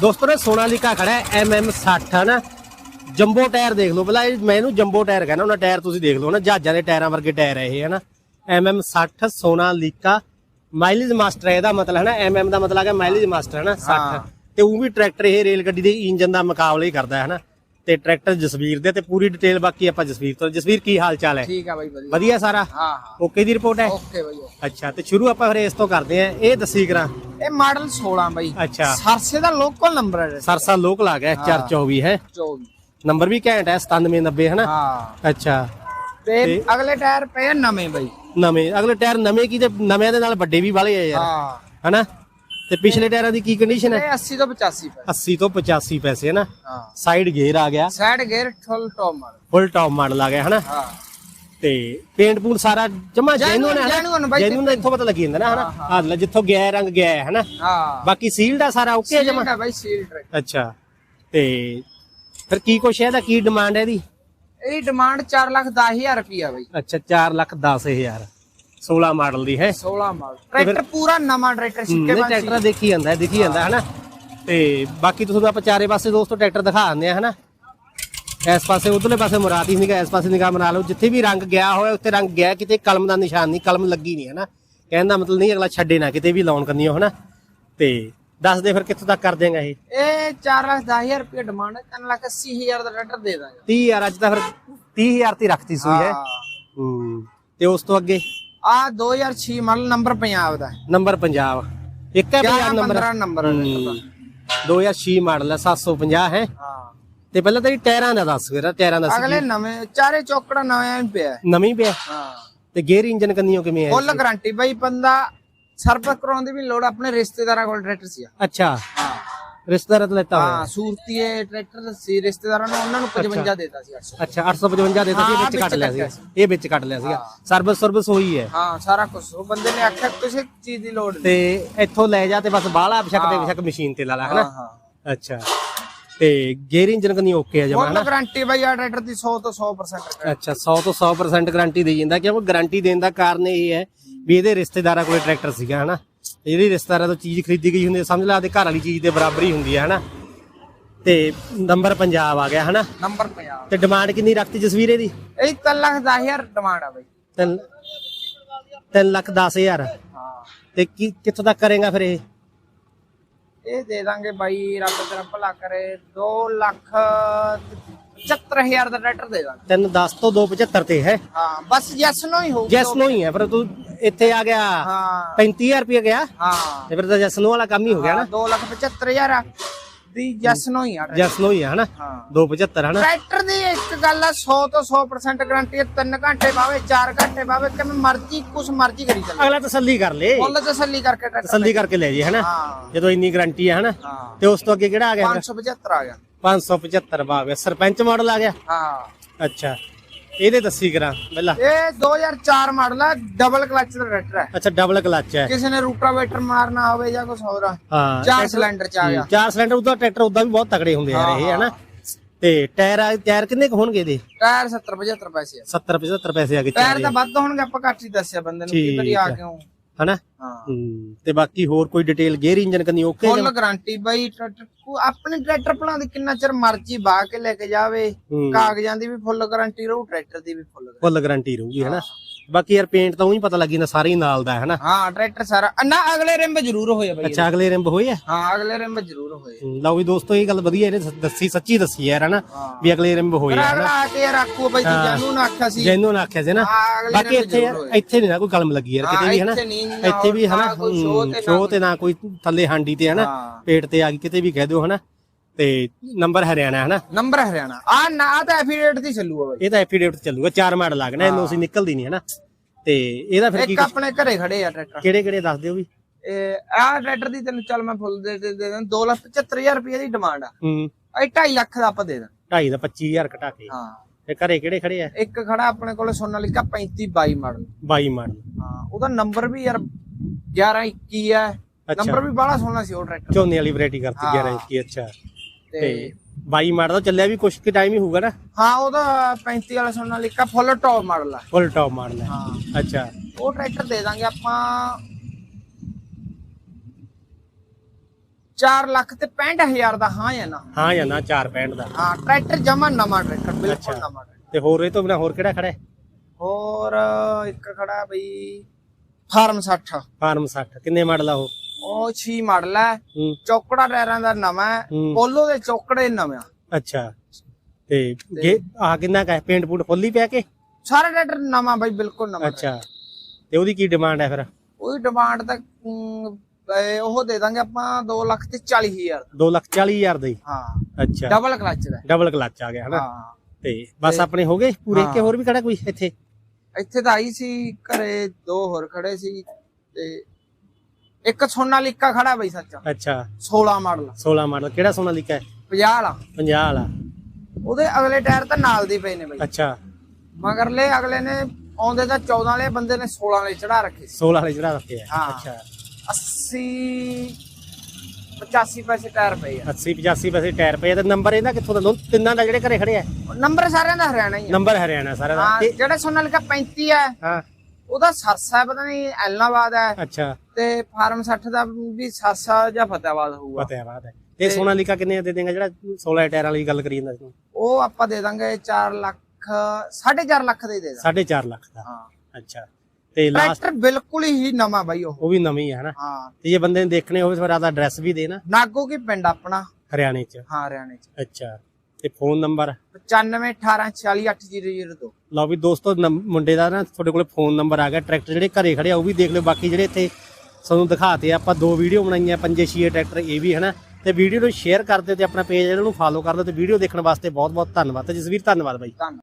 ਦੋਸਤੋ ਨੇ ਸੋਨਾਲੀਕਾ ਖੜਾ ਹੈ ਐਮਐਮ 60 ਹੈ ਨਾ? ਜੰਬੋ ਟਾਇਰ ਦੇਖ ਲਓ ਇਹ ਮੈਂ ਇਹਨੂੰ ਜੰਬੋ ਟਾਇਰ ਕਹਿੰਦਾ ਉਹਨਾਂ ਟਾਇਰ ਤੁਸੀਂ ਦੇਖ ਲਓ ਨਾ? ਜਹਾਜ਼ਾਂ ਦੇ ਟਾਇਰਾਂ ਵਰਗੇ ਟਾਇਰ ਹੈ ਇਹ ਹੈ ਨਾ? ਐਮਐਮ 60 ਸੋਨਾਲੀਕਾ ਮਾਈਲੇਜ ਮਾਸਟਰ ਹੈ ਇਹਦਾ ਮਤਲਬ ਹੈ ਨਾ? ਐਮਐਮ ਦਾ ਮਤਲਬ ਹੈ ਮਾਈਲੇਜ ਮਾਸਟਰ ਹੈ ਨਾ? 60 ਹਾਂ। ਤੇ ਉਹ ਵੀ ਟਰੈਕਟਰ ਇਹ ਰੇਲ ਗੱਡੀ ਦੇ ਇੰਜਨ ਦਾ ਮੁਕਾਬਲਾ ਹੀ ਕਰਦਾ ਹੈ ਨਾ? ਤੇ ਟਰੈਕਟਰ ਜਸਵੀਰ ਦੇ ਤੇ ਪੂਰੀ ਡਿਟੇਲ ਬਾਕੀ ਆਪਾਂ ਜਸਵੀਰ ਤੋਂ ਜਸਵੀਰ ਕੀ ਹਾਲ ਚਾਲ ਹੈ? ਠੀਕ ਆ ਬਾਈ ਵਧੀਆ। ਵਧੀਆ ਸਾਰਾ? ਹਾਂ ਹਾਂ। ਓਕੇ ਦੀ ਰਿਪੋਰਟ ਹੈ? ਓਕੇ ਬਾਈ। ਅੱਛਾ ਤੇ ਸ਼ੁਰੂ ਆਪਾਂ ਫਿਰ ਇਸ ਤੋਂ ਕਰਦੇ ਆਂ ਇਹ ਦੱਸੀ ਕਰਾਂ ਇਹ ਮਾਡਲ 16 ਬਾਈ। ਅੱਛਾ। ਸਰਸੇ ਦਾ ਲੋਕਲ ਨੰਬਰ ਹੈ ਸਰਸਾ ਲੋਕਲ ਆ ਗਿਆ 424 ਹੈ। 24 ਨੰਬਰ ਵੀ ਘੈਂਟ ਹੈ 9790 ਹੈ ਨਾ? ਹਾਂ। ਅੱਛਾ। ਤੇ ਤੇ- ਅਗਲੇ ਟਾਇਰ ਪਏ ਆ ਨਵੇਂ ਬਾਈ। ਨਵੇਂ ਅਗਲੇ ਟਾਇਰ ਨਵੇਂ ਕੀ ਤੇ ਨਵਿਆਂ ਦੇ ਨਾਲ ਵੱਡੇ ਵੀ ਵਾਲੇ ਆ ਯਾਰ। ਹਾਂ। ਹਨਾ ਤੇ ਪਿਛਲੇ ਟਾਇਰਾਂ ਦੀ ਕੀ ਕੰਡੀਸ਼ਨ ਹੈ? ਇਹ 80 ਤੋਂ 85 ਪਏ। 80 ਤੋਂ 85 ਪੈਸੇ ਹੈ ਨਾ? ਹਾਂ। ਸਾਈਡ ਗੇਅਰ ਆ ਗਿਆ। Side gear full top model full top model ਆ ਗਿਆ ਹਨਾ ਹਾਂ। ਤੇ ਪੇਂਟ ਪੂਲ ਸਾਰਾ ਜਮਾ ਜੈਨੂਨ ਹੈ genuine ਬਾਈ, ਜੈਨੂਨ ਦਾ ਇੱਥੋਂ ਪਤਾ ਲੱਗੀ ਜਾਂਦਾ ਨਾ ਹਨਾ? ਆਹ ਲੈ ਜਿੱਥੋਂ ਗਿਆ ਰੰਗ ਗਿਆ ਹੈ ਹਨਾ? ਹਾਂ। ਬਾਕੀ ਸੀਲਡ ਆ ਸਾਰਾ ਓਕੇ ਜਮਾ? ਸੀਲਡ ਹੈ ਬਾਈ ਸੀਲ ਟਰੈਕ ਅੱਛਾ। ਤੇ ਫਿਰ ਕੀ ਕੁਛ ਹੈ ਇਹਦਾ? ਕੀ ਡਿਮਾਂਡ ਹੈ ਇਹਦੀ? ਇਹਦੀ ਡਿਮਾਂਡ 4 ਲੱਖ 10 ਹਜ਼ਾਰ ਰੁਪਿਆ ਬਾਈ। ਅੱਛਾ 4 ਲੱਖ 10 ਹਜ਼ਾਰ। 16 ਮਾਡਲ ਦੀ ਹੈ? 16 ਮਾਡਲ। ਟਰੈਕਟਰ ਪੂਰਾ ਨਵਾਂ ਟਰੈਕਟਰ ਸਿੱਕੇ ਬੰਦ ਟਰੈਕਟਰ ਦੇਖੀ ਜਾਂਦਾ ਹੈ ਦਿਖੀ ਜਾਂਦਾ ਹੈ। ਨਾ ਤੇ ਬਾਕੀ ਤੁਹਾਨੂੰ ਆਪਾਂ ਚਾਰੇ ਪਾਸੇ ਦੋਸਤੋ ਟਰੈਕਟਰ ਦਿਖਾ ਦਿੰਦੇ ਆ ਹਨਾ? ਇਸ ਪਾਸੇ ਉਧਰਲੇ ਪਾਸੇ ਮੁਰਾਦ ਹੀ ਨਿਗਾ ਇਸ ਪਾਸੇ ਨਿਗਾਹ ਬਣਾ ਲਓ। ਜਿੱਥੇ ਵੀ ਰੰਗ ਗਿਆ ਹੋਇਆ ਉੱਤੇ ਰੰਗ ਗਿਆ ਕਿਤੇ ਕਲਮ ਦਾ ਨਿਸ਼ਾਨ ਨਹੀਂ ਕਲਮ ਲੱਗੀ ਨਹੀਂ ਹੈ ਨਾ ਕਹਿਣ ਦਾ ਮਤਲਬ ਨਹੀਂ ਅਗਲਾ ਛੱਡੇ ਨਾ ਕਿਤੇ ਵੀ ਲਾਉਣ ਕਰਨੀ ਹੋ ਹਨਾ? ਤੇ ਦੱਸ ਦੇ ਫਿਰ ਕਿੱਥੋਂ ਤੱਕ ਕਰ ਦੇਗਾ ਇਹ? ਇਹ 4 ਲੱਖ 10 ਹਜ਼ਾਰ ਰੁਪਏ ਡਿਮਾਂਡ ਹੈ 3 ਲੱਖ 80 ਹਜ਼ਾਰ ਦਾ ਟਰੈਕਟਰ ਦੇ ਦਾਂਗੇ। 30 ਯਾਰ ਅੱਜ ਤਾਂ ਫਿਰ 30000 ਤੇ ਰੱਖਤੀ ਸੂਈ ਹੈ। ਹਾਂ। ਤੇ ਉਸ ਤੋਂ ਅੱਗੇ? ਆ 2006 ਮਾਡਲ ਨੰਬਰ ਪੰਜਾਬ ਦਾ ਨੰਬਰ ਪੰਜਾਬ। ਇੱਕ ਹੈ ਪੰਜਾਬ 11 ਨੰਬਰ। 15 ਨੰਬਰ ਹੈ। ਹੂੰ। 2006 ਮਾਡਲ ਹੈ 750 ਹੈ। ਹਾਂ। ਤੇ ਪਹਿਲਾਂ ਤੇਰੀ ਟਾਇਰਾਂ ਦਾ ਦੱਸ ਫਿਰ ਟਾਇਰਾਂ ਦਾ ਅਗਲੇ ਨਵੇਂ ਚਾਰੇ ਚੌਕੜਾ ਨਵੇਂ ਹੀ ਪਿਆ। ਨਵੀਂ ਪਿਆ? ਹਾਂ। ਤੇ ਗੇਅਰ ਇੰਜਨ ਕੰਨੀਓ ਕਿਵੇਂ ਹੈ ਫੁੱਲ ਗਾਰੰਟੀ ਬਾਈ ਬੰਦਾ ਸਰਵਿਸ ਕਰਾਉਣ ਦੀ ਵੀ ਲੋੜ ਆਪਣੇ ਰਿਸ਼ਤੇਦਾਰਾਂ ਕੋਲ ਟਰੈਕਟਰ ਸੀ ਅੱਛਾ। ਹਾਂ। ਰਿਸ਼ਤੇਦਾਰ ਤੋਂ ਲੈਤਾ ਹੋਇਆ। ਹਾਂ ਸੂਰਤੀਏ ਟਰੈਕਟਰ ਸੀ ਰਿਸ਼ਤੇਦਾਰਾਂ ਨੂੰ ਉਹਨਾਂ ਨੂੰ 55 ਦੇਤਾ ਸੀ 800 ਅੱਛਾ 855 ਦੇ ਤਾਂ ਹਾਂ, ਵਿੱਚ ਕੱਟ ਵਿੱਚ ਲਿਆ ਸੀ। ਇਹ ਵਿੱਚ ਕੱਟ ਲਿਆ ਸੀਗਾ। ਸਰਵਿਸ ਸਰਵਿਸ ਹੋਈ ਹੈ। ਹਾਂ ਸਾਰਾ ਕੁਝ ਉਹ ਬੰਦੇ ਨੇ ਆਖਿਆ ਕਿਸੇ ਚੀਜ਼ ਦੀ ਲੋੜ ਨਹੀਂ। ਤੇ ਇੱਥੋਂ ਲੈ ਜਾ ਤੇ ਬਸ ਬਾਹਲਾ ਬਿਸ਼ਕ ਦੇ ਬਿਸ਼ਕ ਮਸ਼ੀਨ ਤੇ ਲਾ ਲਾ ਹਾਂ ਹਨਾ ਹਾਂ। ਅੱਛਾ। ਤੇ ਗੇਅਰ ਇੰਜਨ ਕੰਨੀ ਓਕੇ ਆ ਜਮਾ ਫੁੱਲ ਗਾਰੰਟੀ ਬਾਈ ਆ ਟਰੈਕਟਰ ਦੀ 100 ਤੋਂ 100% ਅੱਛਾ 100 ਤੋਂ 100% ਗਾਰੰਟੀ ਦੇਈ ਜਾਂਦਾ। ਕਿਉਂਕਿ ਗਾਰੰਟੀ ਦੇਣ ਦਾ ਕਾਰਨ ਇਹ ਹੈ ਵੀ ਇਹਦੇ ਰਿਸ਼ਤੇਦਾਰਾਂ ਕੋਲੇ ਟਰੈਕਟਰ ਸੀਗਾ ਹਨਾ? ਇਹਦੀ ਰਿਸ਼ਤੇਦਾਰਾਂ ਤੋਂ ਚੀਜ਼ ਖਰੀਦੀ ਗਈ ਹੁੰਦੀ ਹੈ, ਸਮਝ ਲਾ ਦੇ ਘਰ ਵਾਲੀ ਚੀਜ਼ ਦੇ ਬਰਾਬਰ ਹੀ ਹੁੰਦੀ ਹੈ ਹਨਾ? ਤੇ ਨੰਬਰ ਪੰਜਾਬ ਆ ਗਿਆ ਹਨਾ? ਨੰਬਰ 50 ਤੇ ਡਿਮਾਂਡ ਕਿੰਨੀ ਰੱਖਤੀ ਜਸਵੀਰ ਇਹਦੀ? ਇਹ 3 ਲੱਖ 10 ਹਜ਼ਾਰ ਡਿਮਾਂਡ ਆ ਬਾਈ। ਤਿੰਨ ਤਿੰਨ ਲੱਖ 10 ਹਜ਼ਾਰ। ਹਾਂ। ਤੇ ਕੀ ਕਿੱਥੋਂ ਤੱਕ ਕਰੇਗਾ ਫਿਰ ਇਹ? ਇਹ ਦੇ ਦਾਂਗੇ ਬਾਈ ਰੱਬ ਤੇਰਾ ਭਲਾ ਕਰੇ। 2 ਲੱਖ 75000 ਦਾ ਟਰੈਕਟਰ ਦੇ ਦਾਂਗੇ। ਤਿੰਨ 10 ਤੋਂ 275 ਤੇ ਹੈ। ਹਾਂ ਬਸ ਯੈਸ ਨੋ ਹੀ ਹੋਊ ਜੈਸ ਨੋ ਹੀ ਹੈ ਪਰ ਤੂੰ ਇੱਥੇ ਆ ਗਿਆ। ਹਾਂ। 35000 ਰੁਪਏ ਗਿਆ। ਹਾਂ। ਤੇ ਫਿਰ ਤਾਂ ਜੈਸ ਨੋ ਵਾਲਾ ਕੰਮ ਹੀ ਹੋ ਗਿਆ ਨਾ। 2 ਲੱਖ 75000 ਦੀ ਯੈਸ ਨੋ ਹੀ ਆ ਜੈਸ ਨੋ ਹੀ ਹੈ ਹਨਾ? ਹਾਂ। 275 ਹਨਾ? ਟਰੈਕਟਰ ਦੀ ਇੱਕ ਗੱਲ ਆ 100 ਤੋਂ 100% ਗਾਰੰਟੀ ਹੈ 3 ਘੰਟੇ ਪਾਵੇ 4 ਘੰਟੇ ਪਾਵੇ ਕਿਵੇਂ ਮਰਜ਼ੀ ਕੁਛ ਮਰਜ਼ੀ ਕਰੀ ਚੱਲੇ। ਅਗਲਾ ਤਸੱਲੀ ਕਰ ਲੇ। ਫੁੱਲ ਤਸੱਲੀ ਕਰਕੇ ਟਰੈਕਟਰ ਤਸੱਲੀ ਕਰਕੇ ਲੈ ਜੀ ਹਨਾ? ਜਦੋਂ ਇੰਨੀ ਗਾਰੰਟੀ ਹੈ ਹਨਾ? ਤੇ ਉਸ ਤੋਂ ਅੱਗੇ ਕਿਹੜਾ ਆ ਗਿਆ? ਫਿਰ? 575 ਆ ਗਿਆ। 575 ਬਾਗ ਸਰਪੰਚ ਮਾਡਲ ਆ ਗਿਆ? ਹਾਂ। ਅੱਛਾ। ਇਹਦੇ ਦੱਸੀ ਕਰਾਂ ਪਹਿਲਾਂ। ਇਹ 2004 ਮਾਡਲ ਆ ਡਬਲ ਕਲਚ ਦਾ ਟਰੈਕਟਰ ਹੈ ਅੱਛਾ ਡਬਲ ਕਲਚ ਹੈ। ਕਿਸੇ ਨੇ ਰੂਟਾਵੇਟਰ ਮਾਰਨਾ ਹੋਵੇ ਜਾਂ ਕੁਝ ਹੋਰ ਹਾਂ ਚਾਰ ਸਿਲੰਡਰ ਚ ਆ ਗਿਆ। ਚਾਰ ਸਿਲੰਡਰ ਉਹਦਾ ਟਰੈਕਟਰ ਉਦਾਂ ਵੀ ਬਹੁਤ ਤਕੜੇ ਹੁੰਦੇ ਆ ਇਹ ਹਨਾ। ਤੇ ਟਾਇਰ ਟਾਇਰ ਕਿੰਨੇ ਕੁ ਹੋਣਗੇ ਇਹਦੇ? ਟਾਇਰ 70 75 ਪੈਸੇ ਆ। 70 75 ਪੈਸੇ ਆ ਗਏ ਟਾਇਰ ਤਾਂ ਵੱਧ ਹੋਣਗੇ ਆਪਾਂ ਘੱਟ ਹੀ ਦੱਸਿਆ ਬੰਦੇ ਨੂੰ ਕਿ ਵਾਰੀ ਆ। ਕਿਉਂ? ਹਨਾ? ਹਾਂ। ਤੇ ਬਾਕੀ ਹੋਰ ਕੋਈ ਡਿਟੇਲ ਗੇਅਰ ਇੰਜਨ ਕੰਨੀ ਓਕੇ ਫੁੱਲ ਗਾਰੰਟੀ ਬਾਈ ਟਰੈਕਟਰ ਕੋ ਆਪਣੇ ਟਰੈਕਟਰ ਭਲਾਂ ਦੀ ਕਿੰਨਾ ਚਿਰ ਮਰਜ਼ੀ ਬਾਹ ਕੇ ਲੈ ਕੇ ਜਾਵੇ। ਕਾਗਜ਼ਾਂ ਦੀ ਵੀ ਫੁੱਲ ਗਾਰੰਟੀ ਰਹੂ ਟਰੈਕਟਰ ਦੀ ਵੀ ਫੁੱਲ ਫੁੱਲ ਗਾਰੰਟੀ ਰਹੂਗੀ ਹਨਾ? ਬਾਕੀ ਯਾਰ ਪੇਂਟ ਤਾਂ ਉਹੀ ਪਤਾ ਲੱਗੀ ਨਾ ਸਾਰੇ ਹੀ ਨਾਲ ਦਾ ਹੈ ਹਨਾ ਹਾਂ ਟਰੈਕਟਰ ਸਾਰਾ। ਨਾ ਅਗਲੇ ਰਿੰਬ ਜ਼ਰੂਰ ਹੋਏ ਬਾਈ ਅੱਛਾ ਅਗਲੇ ਰਿੰਬ ਹੋਏ ਆ? ਹਾਂ ਅਗਲੇ ਰਿੰਬ ਜ਼ਰੂਰ ਹੋਏ ਹੂੰ, ਲਓ ਵੀ ਦੋਸਤੋ ਇਹ ਗੱਲ ਵਧੀਆ ਇਹਨੇ ਦੱਸੀ ਸੱਚੀ ਦੱਸੀ ਯਾਰ ਹਨਾ ਹਾਂ। ਵੀ ਅਗਲੇ ਰਿੰਬ ਹੋਏ ਪਰ ਆ ਅਗਲਾ ਆ ਕੇ ਯਾਰ ਆਖੂ ਬਾਈ ਜਾਨੂ ਨਾ ਆਖਿਆ ਸੀ। ਜੈਨੂੰ ਨਾ ਆਖਿਆ ਸੀ ਨਾ। ਹਾਂ, ਬਾਕੀ ਇੱਥੇ ਯਾਰ। ਇੱਥੇ ਨਹੀਂ ਨਾ ਕੋਈ ਕਲਮ ਲੱਗੀ ਯਾਰ ਹਾਂ, ਕਿਤੇ ਵੀ ਹਨਾ ਇੱਥੇ ਨਹੀਂ, ਨਾ ਇੱਥੇ ਵੀ ਹਨਾ ਸ਼ੋਅ ਤੇ ਨਾ ਕੋਈ ਥੱਲੇ ਹਾਂਡੀ ਤੇ ਹਨਾ ਹਾਂ। ਪੇਟ ਤੇ ਆ ਗਈ ਕਿਤੇ ਵੀ ਕਹਿ ਦਿਓ ਹਨਾ ਤੇ ਨੰਬਰ ਹਰਿਆਣਾ ਹਨਾ ਨੰਬਰ ਹਰਿਆਣਾ। ਆ ਨਾ ਆਹ ਤਾਂ ਐਫੀਡੇਟ ਦੀ ਚੱਲੂਗਾ ਬਾਈ। ਇਹ ਤਾਂ ਐਫੀਡੇਵਿਟ ਚੱਲੂਗਾ ਚਾਰ ਮਾਡਲ ਲੱਗਣਾ ਇਹਨੂੰ ਅਸੀਂ ਨਿਕਲਦੀ ਨਹੀਂ ਹਨਾ ਤੇ ਇਹਦਾ ਫਿਰ ਕੀ ਇੱਕ ਆਪਣੇ ਘਰੇ ਖੜੇ ਆ ਟਰੈਕਟਰ ਕਿਹੜੇ ਕਿਹੜੇ ਦੱਸ ਦਿਓ ਵੀ। ਇਹ ਆਹ ਟਰੈਕਟਰ ਦੀ ਤੈਨੂੰ ਚੱਲ ਮੈਂ ਫੁੱਲ ਦੇ ਦੇ ਦੇ ਦਾਂ 275000 ਰੁਪਏ ਦੀ ਡਿਮਾਂਡ ਆ। ਹੂੰ। ਇਹ 2.5 ਲੱਖ ਦਾ ਆਪਾਂ ਦੇ ਦਾਂ। 2.5 ਦਾ 25000 ਘਟਾ ਕੇ। ਹਾਂ। ਤੇ ਘਰੇ ਕਿਹੜੇ ਖੜੇ ਆ? ਇੱਕ ਖੜਾ ਆਪਣੇ ਕੋਲੇ ਸੋਨਾਲੀਕਾ 3522 ਮਾਡਲ। 22 ਮਾਡਲ। ਹਾਂ ਉਹਦਾ ਨੰਬਰ ਵੀ ਯਾਰ 1121 ਹੈ ਅੱਛਾ। ਨੰਬਰ ਵੀ ਬੜਾ ਸੋਹਣਾ ਸੀ ਉਹ ਟਰੈਕਟਰ ਝੋਨੇ ਵਾਲੀ ਵੈਰਾਈਟੀ ਕਰਤੀ ਹਾਂ। 11 ਇੰਚ ਦੀ ਅੱਛਾ। ਤੇ ਤੇ 22 ਮਾਡਲ ਦਾ ਚੱਲਿਆ ਵੀ ਕੁਛ ਕੁ ਟਾਈਮ ਹੀ ਹੋਊਗਾ ਨਾ। ਹਾਂ ਉਹਦਾ 35 ਵਾਲਾ ਸੋਨਾਲੀਕਾ ਫੁੱਲ ਟੌਪ ਮਾਡਲ ਆ। ਫੁੱਲ ਟੌਪ ਮਾਡਲ ਹੈ ਹਾਂ। ਅੱਛਾ। ਉਹ ਟਰੈਕਟਰ ਦੇ ਦਾਂਗੇ ਆਪਾਂ 4 ਲੱਖ ਤੇ 65000 ਦਾ ਹਾਂ ਜਾਂ ਨਾ? ਹਾਂ ਜਾਂ ਨਾ 465 ਦਾ। ਹਾਂ ਟਰੈਕਟਰ ਜਮਾ ਨਵਾਂ ਟਰੈਕਟਰ ਬਿਲਕੁਲ। ਨਵਾਂ ਤੇ ਹੋਰ ਇਹ ਤੋਂ ਬਿਨਾ ਹੋਰ ਕਿਹੜਾ ਖੜਾ ਹੈ? ਹੋਰ ਇੱਕ ਖੜਾ ਬਈ ਫਾਰਮ 60 ਫਾਰਮ 60 ਕਿੰਨੇ ਮਾਡਲ ਆ ਉਹ? ਉਹ 6 ਮਾਡਲ ਹੈ। ਚੌਕੜਾ ਟਾਇਰਾਂ ਦਾ ਨਵਾਂ ਹੈ। ਪੋਲੋ ਦੇ ਚੌਕੜੇ ਨਵਾਂ ਅੱਛਾ। ਤੇ ਗੇ ਆ ਕਿੰਨਾ ਕਾ ਪੇਂਟ ਪੂਟ ਫੁੱਲੀ ਪਿਆ ਕੇ? ਸਾਰਾ ਟਰੈਕਟਰ ਨਵਾਂ ਬਈ ਬਿਲਕੁਲ ਨਵਾਂ ਅੱਛਾ। ਤੇ ਉਹਦੀ ਕੀ ਡਿਮਾਂਡ ਹੈ ਫਿਰ? ਉਹਦੀ ਡਿਮਾਂਡ ਤਾਂ ਇਹ ਉਹ ਦੇ ਦਾਂਗੇ ਆਪਾਂ 2 ਲੱਖ ਤੇ 40000 2 ਲੱਖ 40 ਹਜ਼ਾਰ ਦਾ ਹੀ? ਹਾਂ। ਅੱਛਾ। ਡਬਲ ਕਲਚ ਦਾ। ਡਬਲ ਕਲਚ ਆ ਗਿਆ ਹਨਾ? ਤੇ ਬਸ ਆਪਣੇ ਹੋ ਗਏ ਪੂਰੇ। ਕਿ ਹੋਰ ਵੀ ਖੜਾ ਕੋਈ ਇੱਥੇ? ਇੱਥੇ ਤਾਂ ਆਈ ਸੀ ਘਰੇ ਦੋ ਹੋਰ ਖੜੇ ਸੀ। ਤੇ ਇੱਕ ਸੋਨਾਲੀਕਾ ਖੜਾ ਬਈ ਸੱਚ। ਅੱਛਾ। 16 ਮਾਡਲ। 16 ਮਾਡਲ। ਕਿਹੜਾ ਸੋਨਾ ਲਿਖਿਆ ਹੈ? 50 ਵਾਲਾ। 50 ਵਾਲਾ। ਉਹਦੇ ਅਗਲੇ ਟਾਇਰ ਤਾਂ ਨਾਲ ਦੇ ਪਏ ਨੇ ਬਈ। ਅੱਛਾ। ਮਗਰਲੇ ਅਗਲੇ ਨੇ ਆਉਂਦੇ ਤਾਂ 14 ਵਾਲੇ ਬੰਦੇ ਨੇ 16 ਵਾਲੇ ਚੜਾ ਰੱਖੇ। ਸੀ 16 ਵਾਲੇ ਜਿਹੜਾ ਰੱਖਿਆ ਹੈ। ਹਾਂ। ਅੱਛਾ। 80 85 ਪੈਸੇ ਟਾਇਰ ਪਏ ਆ। 80 85 ਪੈਸੇ ਟਾਇਰ ਪਏ ਆ। ਤੇ ਨੰਬਰ ਇਹਦਾ ਕਿੱਥੋਂ ਦਾ? ਦੋ- ਤਿੰਨਾਂ ਦਾ ਜਿਹੜੇ ਘਰੇ ਖੜੇ ਆ? ਨੰਬਰ ਸਾਰਿਆਂ ਦਾ ਹਰਿਆਣਾ ਹੀ ਆ। ਨੰਬਰ ਹਰਿਆਣਾ ਸਾਰਾ ਦਾ। ਜਿਹੜਾ ਸੋਨਾਲੀਕਾ 35 ਹੈ ਹਾਂ। ਉਹਦਾ ਸਰਸਾ ਪਤਾ ਨਹੀਂ ਐਲਨਾਬਾਦ ਹੈ। ਅੱਛਾ। ਤੇ ਫਾਰਮ 60 ਦਾ ਵੀ ਸਰਸਾ ਜਾਂ ਫਤਿਆਬਾਦ ਹੋਊਗਾ। ਪਤਾ ਹੈ। ਤੇ ਸੋਨਾਲੀਕਾ ਕਿੰਨੇ ਦਾ ਦੇਗਾ ਜਿਹੜਾ 16 ਟਾਇਰਾਂ ਵਾਲੀ ਗੱਲ ਕਰੀ ਜਾਂਦਾ ਸੀ? ਉਹ ਆਪਾਂ ਦੇ ਦਾਂਗੇ 4 ਲੱਖ 4.5 ਲੱਖ ਦੇ ਦੇ ਦਾਂਗੇ। 4.5 ਲੱਖ ਦਾ। ਹਾਂ। ਅੱਛਾ। ਤੇ ਲਾਸਟ ਟਰੈਕਟਰ ਬਿਲਕੁਲ ਹੀ ਨਵਾਂ ਬਾਈ ਉਹ। ਉਹ ਵੀ ਨਵੀਂ ਹੈ ਹਨਾ? ਹਾਂ। ਤੇ ਜੇ ਬੰਦੇ ਨੇ ਦੇਖਣੇ ਹੋਵੇ ਫਿਰ ਆਦਾ ਐਡਰੈਸ ਵੀ ਦੇ ਨਾ ਨਾਗੋ ਕੀ ਪਿੰਡ ਆਪਣਾ? ਹਰਿਆਣੇ ਚ। ਹਾਂ ਹਰਿਆਣੇ ਚ। ਅੱਛਾ। ਤੇ ਫੋਨ ਨੰਬਰ? 95 18 46 8002 ਲਓ ਵੀ ਦੋਸਤੋ ਮੁੰਡੇ ਦਾ ਨਾ ਤੁਹਾਡੇ ਕੋਲੇ ਫੋਨ ਨੰਬਰ ਆ ਗਿਆ ਟਰੈਕਟਰ ਜਿਹੜੇ ਘਰੇ ਖੜੇ ਆ ਉਹ ਵੀ ਦੇਖ ਲਿਓ ਬਾਕੀ ਜਿਹੜੇ ਇੱਥੇ ਤੁਹਾਨੂੰ ਦਿਖਾਤੇ ਆ ਆਪਾਂ ਦੋ ਵੀਡੀਓ ਬਣਾਈਆਂ ਪੰਜੇ ਛੇ ਟਰੈਕਟਰ ਇਹ ਵੀ ਹਨਾ। ਤੇ ਵੀਡੀਓ ਨੂੰ ਸ਼ੇਅਰ ਕਰ ਦਿਓ ਤੇ ਆਪਣਾ ਪੇਜ ਇਹਨਾਂ ਨੂੰ ਫਾਲੋ ਕਰ ਦਿਓ ਤੇ ਵੀਡੀਓ ਦੇਖਣ ਵਾਸਤੇ ਬਹੁਤ ਬਹੁਤ ਧੰਨਵਾਦ ਤੇ ਜਸਵੀਰ ਧੰਨਵਾਦ ਬਾਈ। ਧੰਨਵਾਦ।